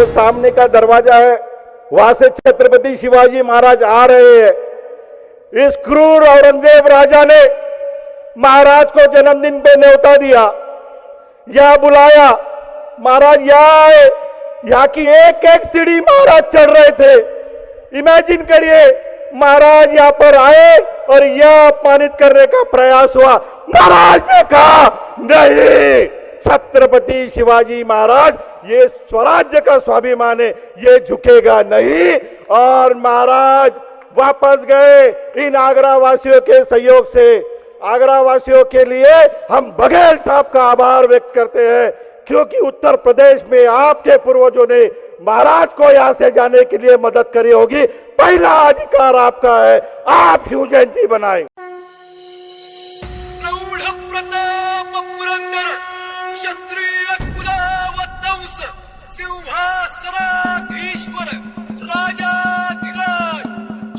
वो सामने का दरवाज़ा है, वहाँ से छत्रपति शिवाजी महाराज आ रहे हैं। इस क्रूर औरंगज़ेब राजा ने महाराज को जन्मदिन पे न्योता दिया। यह बुलाया, महाराज, यहाँ आए। यहाँ की एक एक सीढ़ी महाराज चढ़ रहे थे। इमेजिन करिए, महाराज यहाँ पर आए और यह अपमानित करने का प्रयास हुआ। महाराज ने कहा, नहीं! छत्रपति शिवाजी महाराज, ये स्वराज्य का स्वाभिमान है, ये झुकेगा नहीं। और महाराज, वापस गए इन आगरा वासियों के सहयोग से। आगरा वासियों के लिए हम बघेल साहब का आभार व्यक्त करते हैं, क्योंकि उत्तर प्रदेश में आपके पूर्वजों ने महाराज को यहाँ से जाने के लिए मदद करी होगी। पहला अधिकार आपका है, आप शिव जयंती बनाए प्रौढ प्रताप पुरंदर क्षत्रिय कुलावतंस सिंहासनाधीश्वर, राजाधिराज,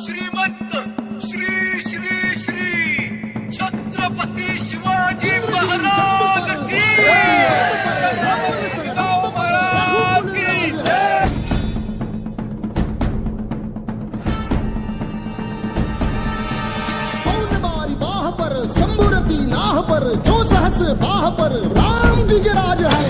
श्रीमंत, श्री श्री श्री, छत्रपती शिवाजी महाराज की पर, संबुरती नाह पर जो सहस बाह पर राम विजराज है।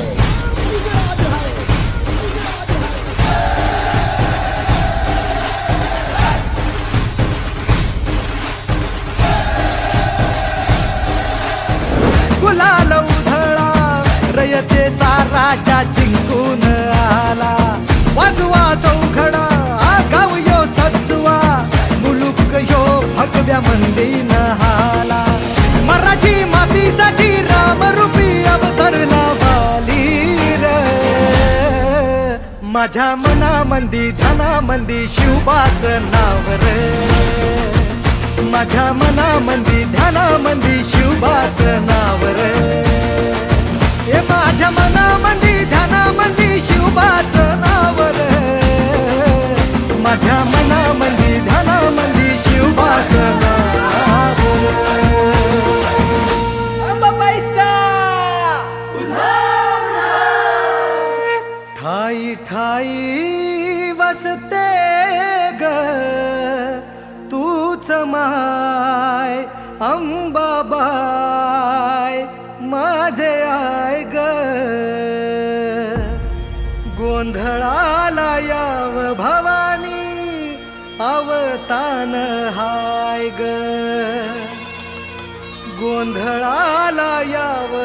गुलाल उधळा रयतेचा राजा जिंकून आला. वाजवा चौघडा गाव यो सचवा मुलुक यो भगव्या मंदिर माझ्या मनामंदी धनामंदी शिवबाच नाव रे. माझ्या मनामंदी ध्यानामंदी शिवबाच नाव रे. हे माझ्या मनामंदी ध्यानामंदी शिवबाच नाव रे. माझ्या मनामंदी असते ग. तूच माय अंबाबाय माझे आय ग. गोंधळाला याव भवानी अवतान हाय ग. गोंधळाला याव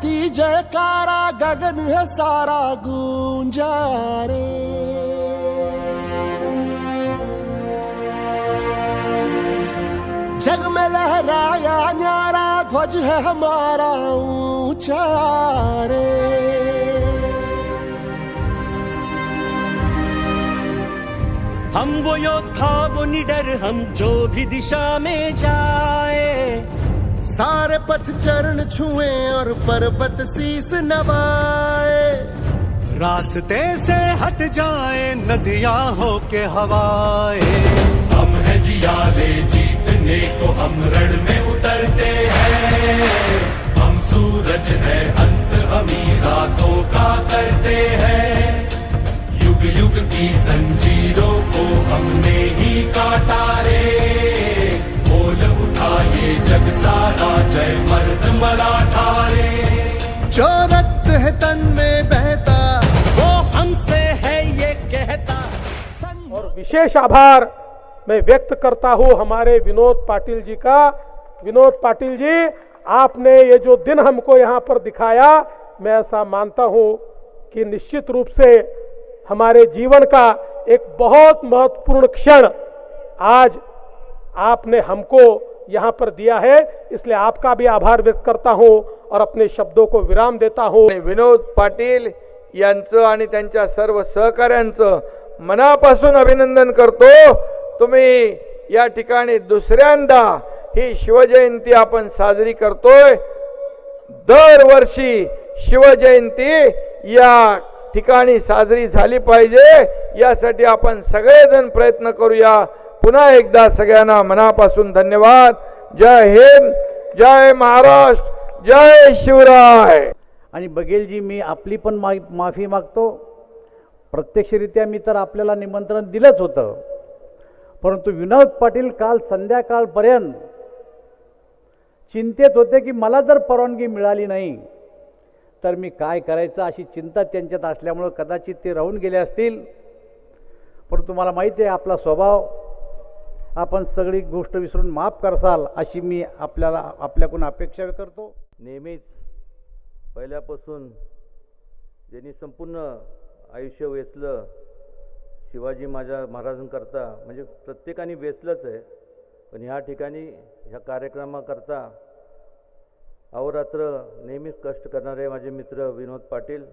धरती जयकारा, गगन है सारा गूंजा रे जग में लहराया न्यारा, ध्वज है हमारा ऊँचा रे हम वो योद्धा, वो निडर, हम जो भी दिशा में जाए। सारे पथ चरण छुए और पर्वत शीस नवाए। रास्ते से हट जाए नदियाँ हो के हवाए। हम है जियाले जीतने को हम रण में उतरते हैं। हम सूरज है अंत हम रातों का करते हैं। युग युग की जंजीरों तन में बहता। वो हमसे है ये कहता। और विशेष आभार मैं व्यक्त करता हूँ हमारे विनोद पाटिल जी का। विनोद पाटिल जी आपने ये जो दिन हमको यहाँ पर दिखाया मैं ऐसा मानता हूँ कि निश्चित रूप से हमारे जीवन का एक बहुत महत्वपूर्ण क्षण आज आपने हमको यहाँ पर दिया है। इसलिए आपका भी आभार व्यक्त करता हूँ। और अपने शब्दों को विराम देता हूँ। विनोद पाटील यांचं आणि त्यांच्या सर्व सहकाऱ्यांचं मनापासून अभिनंदन करतो. तुम्ही या ठिकाणी दुसऱ्यांदा ही शिवजयंती आपण साजरी करतोय. दरवर्षी शिवजयंती या ठिकाणी साजरी झाली पाहिजे. यासाठी आपण सगळेजण प्रयत्न करूया. पुन्हा एकदा सगळ्यांना मनापासून धन्यवाद. जय हिंद जय महाराष्ट्र. जय शिवराय. आणि बघेलजी मी आपली पण मा माफी मागतो. प्रत्यक्षरित्या मी तर आपल्याला निमंत्रण दिलंच होतं. परंतु विनोद पाटील काल संध्याकाळपर्यंत चिंतेत होते की मला जर परवानगी मिळाली नाही तर मी काय करायचं अशी चिंता त्यांच्यात असल्यामुळं कदाचित ते राहून गेले असतील. परंतु मला माहिती आहे आपला स्वभाव आपण सगळी गोष्ट विसरून माफ करसाल अशी मी आपल्याला आपल्याकडून अपेक्षा करतो. नेहमीच पहिल्यापासून ज्यांनी संपूर्ण आयुष्य वेचलं शिवाजी माझ्या महाराजांकरता म्हणजे प्रत्येकाने वेचलंच आहे. पण ह्या ठिकाणी ह्या कार्यक्रमाकरता अहोरात्र नेहमीच कष्ट करणारे माझे मित्र विनोद पाटील